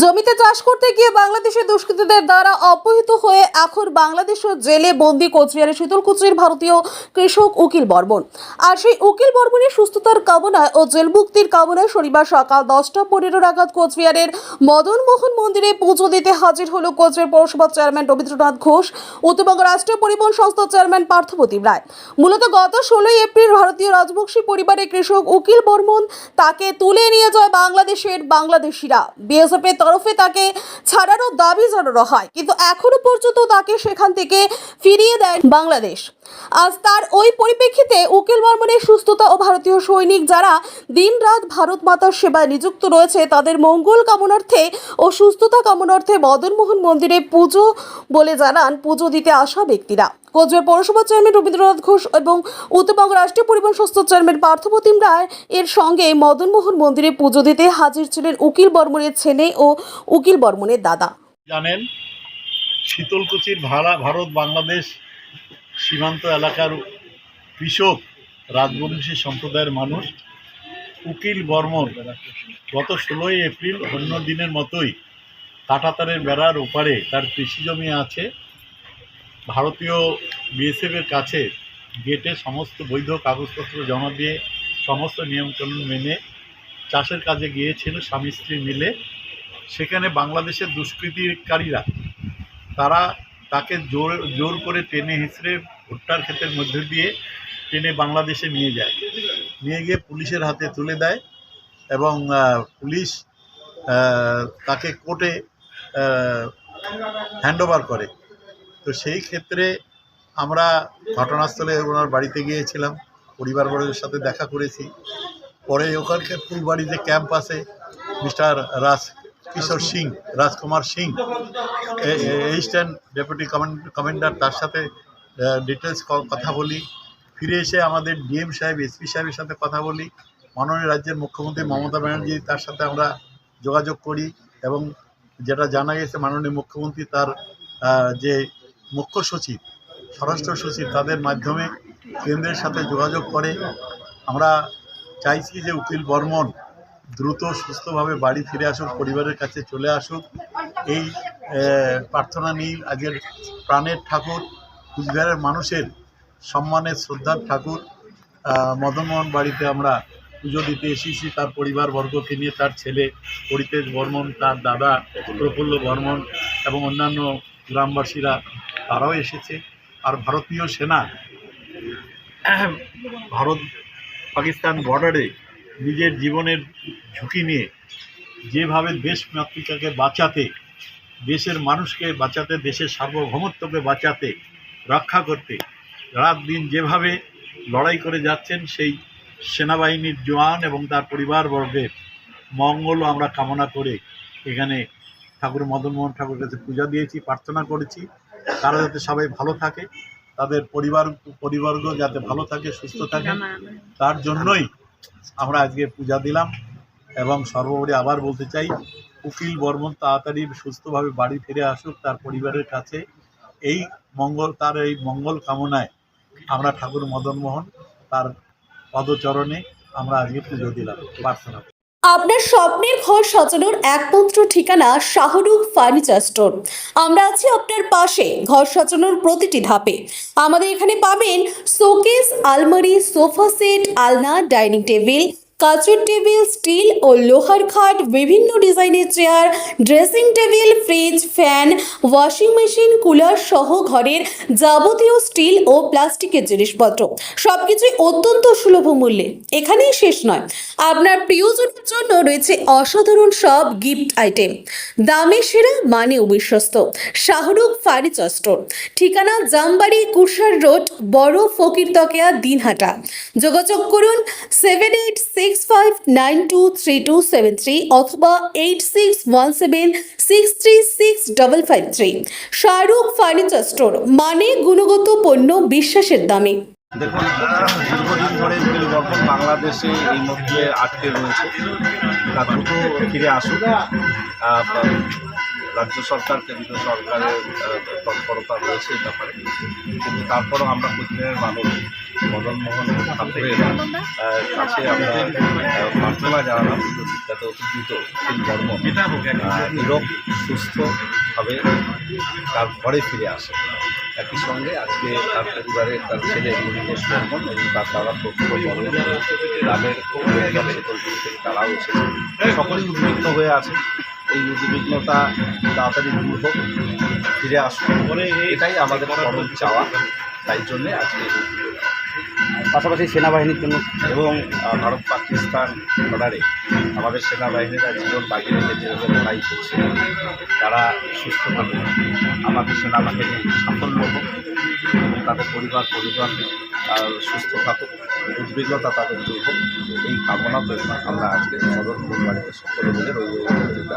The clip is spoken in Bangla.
জমিতে চাষ করতে গিয়ে বাংলাদেশের দুষ্কৃতীদের দ্বারা অপহৃত হয়ে এখন বাংলাদেশের জেলে বন্দি কোচবিহারের শীতলকুচির ভারতীয় কৃষক উকিল বর্মন আর সেই উকিল বর্মনের সুস্থতার কামনায় ও জেল মুক্তির কামনায় শনিবার সকাল দশটা পনেরো নাগাদ কোচবিহারের মদন মোহন মন্দিরে পুজো দিতে হাজির হলো কোচবিহার পৌরসভার চেয়ারম্যান রবীন্দ্রনাথ ঘোষ, উত্তরবঙ্গ রাষ্ট্রীয় পরিবহন সংস্থার চেয়ারম্যান পার্থপ্রতিম রায়। মূলত গত ষোলোই এপ্রিল ভারতীয় রাজবংশী পরিবারের কৃষক উকিল বর্মন তাকে তুলে নিয়ে যায় বাংলাদেশের বাংলাদেশিরা। বিএসএফ এর তরফে তাকে ছাড়ানোর দাবি জানানো হয়। কিন্তু এখনও পর্যন্ত তাকে সেখান থেকে ফিরিয়ে দেয় বাংলাদেশ। আজ তার ওই পরিপ্রেক্ষিতে উকিল বর্মনের সুস্থতা ও ভারতীয় সৈনিক যারা দিনরাত ভারত মাতার সেবায় নিযুক্ত রয়েছে, তাদের মঙ্গল কামনার্থে ও সুস্থতা কামনার্থে মদনমোহন মন্দিরে পুজো বলে জানান পুজো দিতে আসা ব্যক্তিরা। কোচবিহার পৌরসভা চেয়ারম্যান রবীন্দ্রনাথ ঘোষ এবং উত্তরবঙ্গ রাষ্ট্রীয় পরিবহন সংস্থার চেয়ারম্যান পার্থপ্রতিম রায় এর সঙ্গে মদনমোহন মন্দিরে পুজো দিতে হাজির ছিলেন উকিল বর্মনের ছেলে ও উকিল বর্মনের দাদা। জানেন, শীতলকুচির ভাড়া ভারত বাংলাদেশ সীমান্ত এলাকার কৃষক, রাজবংশী সম্প্রদায়ের মানুষ উকিল বর্মন গত ষোলোই এপ্রিল অন্য দিনের মতোই কাটাতারের বেড়ার ওপারে তার কৃষি জমি আছে। ভারতীয় বিএসএফের কাছে গেটে সমস্ত বৈধ কাগজপত্র জমা দিয়ে সমস্ত নিয়মকানুন মেনে চাষের কাজে গিয়েছিল স্বামী স্ত্রী মিলে। সেখানে বাংলাদেশের দুষ্কৃতিকারীরা, তারা তাকে জোর জোর করে টেনে হিঁচড়ে ভুট্টার ক্ষেতের মধ্যে দিয়ে টেনে বাংলাদেশে নিয়ে যায়। নিয়ে গিয়ে পুলিশের হাতে তুলে দেয় এবং পুলিশ তাকে কোর্টে হ্যান্ডওভার করে। তো সেই ক্ষেত্রে আমরা ঘটনাস্থলে ওনার বাড়িতে গিয়েছিলাম পরিবারবর্গের সাথে দেখা করেছি। পরে ওখানকার ফুলবাড়ি যে ক্যাম্প আছে, mister Raj Kishore Singh, Rajkumar Singh eastern deputy commander তার সাথে ডিটেলস কথা বলি। ফিরে এসে আমাদের ডিএম সাহেব, এসপি সাহেবের সাথে কথা বলি। মাননীয় রাজ্যের মুখ্যমন্ত্রী মমতা ব্যানার্জি তার সাথে আমরা যোগাযোগ করি এবং যেটা জানা গেছে মাননীয় মুখ্যমন্ত্রী তার যে মুখ্য সচিব, স্বরাষ্ট্র সচিব তাদের মাধ্যমে কেন্দ্রের সাথে যোগাযোগ করে আমরা চাইছি যে উকিল বর্মন দ্রুত সুস্থভাবে বাড়ি ফিরে আসুক, পরিবারের কাছে চলে আসুক। এই প্রার্থনা নিয়ে আজকের প্রাণের ঠাকুর কুচবিহারের মানুষের সম্মানের শ্রদ্ধার ঠাকুর মদনমোহন বাড়িতে আমরা পুজো দিতে এসেছি। তার পরিবারবর্গকে নিয়ে তার ছেলে পরিতেশ বর্মন, তার দাদা প্রফুল্ল বর্মন এবং অন্যান্য গ্রামবাসীরা তারাও এসেছে। আর ভারতীয় সেনা, ভারত পাকিস্তান বর্ডারে নিজের জীবনের ঝুঁকি নিয়ে যেভাবে দেশ মাতৃকাকে বাঁচাতে, দেশের মানুষকে বাঁচাতে, দেশের সার্বভৌমত্বকে বাঁচাতে, রক্ষা করতে, রাত দিন যেভাবে লড়াই করে যাচ্ছেন, সেই সেনাবাহিনীর জওয়ান এবং তার পরিবারবর্গের মঙ্গল আমরা কামনা করে এখানে ঠাকুর মদনমোহন ঠাকুরের কাছে পূজা দিয়েছি, প্রার্থনা করেছি। তারা যাতে সবাই ভালো থাকে তাদের পরিবার পরিবর্গ যাতে ভালো থাকে সুস্থ থাকে তার জন্যই আমরা আজকে পূজা দিলাম এবং সর্বোপরি আবার বলতে চাই উকিল বর্মন তাড়াতাড়ি সুস্থভাবে বাড়ি ফিরে আসুক তার পরিবারের কাছে। এই মঙ্গল তার এই মঙ্গল কামনায় আমরা ঠাকুর মদনমোহন তার পদচরণে আমরা আজকে পুজো দিলাম প্রার্থনা আপনার স্বপ্নের ঘর সাজানোর একমাত্র ঠিকানা শাহরুখ ফার্নিচার স্টোর। আমরা আছি আপনার পাশে ঘর সাজানোর প্রতিটি ধাপে। আমাদের এখানে পাবেন শোকেস, আলমারি, সোফা সেট, আলনা, ডাইনিং টেবিল, কাচের টেবিল, স্টিল ও লোহার খাট, বিভিন্ন ডিজাইনের chair, dressing table, fridge, fan, washing machine, cooler সহ ঘরের যাবতীয় স্টিল ও প্লাস্টিকের জিনিসপত্র। সবকিছুই অত্যন্ত সুলভ মূল্যে। এখানেই শেষ নয়। আপনার প্রিয়জনের জন্য রয়েছে অসাধারণ সব গিফট আইটেম। দামে সেরা মানে বিশ্বস্ত। Shahrukh furniture store. ঠিকানা জামবাড়ি কুরসার রোড, বড় ফকির তকেয়া, দিনহাটা। যোগাযোগ করুন seven eight six five nine two three two seven three অথবা eight six one seven six three six double five three Shahrukh furniture store মানে গুণগত পণ্য, বিশ্বাসের দামে। দেখুন দীর্ঘদিন ধরে বর্মন বাংলাদেশে এই মধ্যে আটকে রয়েছে। তা দ্রুত ফিরে আসুক রাজ্য সরকার কেন্দ্রীয় সরকারের তৎপরতা রয়েছে এই ব্যাপারে। কিন্তু তারপরেও আমরা কোচবিহারের মানুষ মদন মোহন ঠাকুরের কাছে আমরা প্রার্থনা জানালাম যাতে অতি দ্রুত বর্মন আহ, নিরোগ সুস্থভাবে তার ঘরে ফিরে আসে। একই সঙ্গে আজকে তার পরিবারের তার ছেলে মনীষ বর্মন এবং তার দাদা প্রফুল্ল বর্মন গ্রামের তারাও এসেছে। সকলেই উদ্বিগ্ন হয়ে আছে। এই উদ্বিগ্নতা তাড়াতাড়ি দূর হোক, ফিরে আসুক। এটাই আমাদের চাওয়া। তাই জন্যে আজকে। পাশাপাশি সেনাবাহিনীর জন্য এবং ভারত পাকিস্তান বর্ডারে আমাদের সেনাবাহিনীরা জীবন বাজি রেখে যেভাবে লড়াই করছে, তারা সুস্থ থাকুক আমাদের সেনাবাহিনীর সাফল্য হোক, এবং তাদের পরিবার পরিবার সুস্থ থাকুক, উদ্বিগ্নতা তাদের দূর হোক, এই কামনা করে আমরা আজকে মদন বাড়িতে সকলে মিলে রবীন্দ্র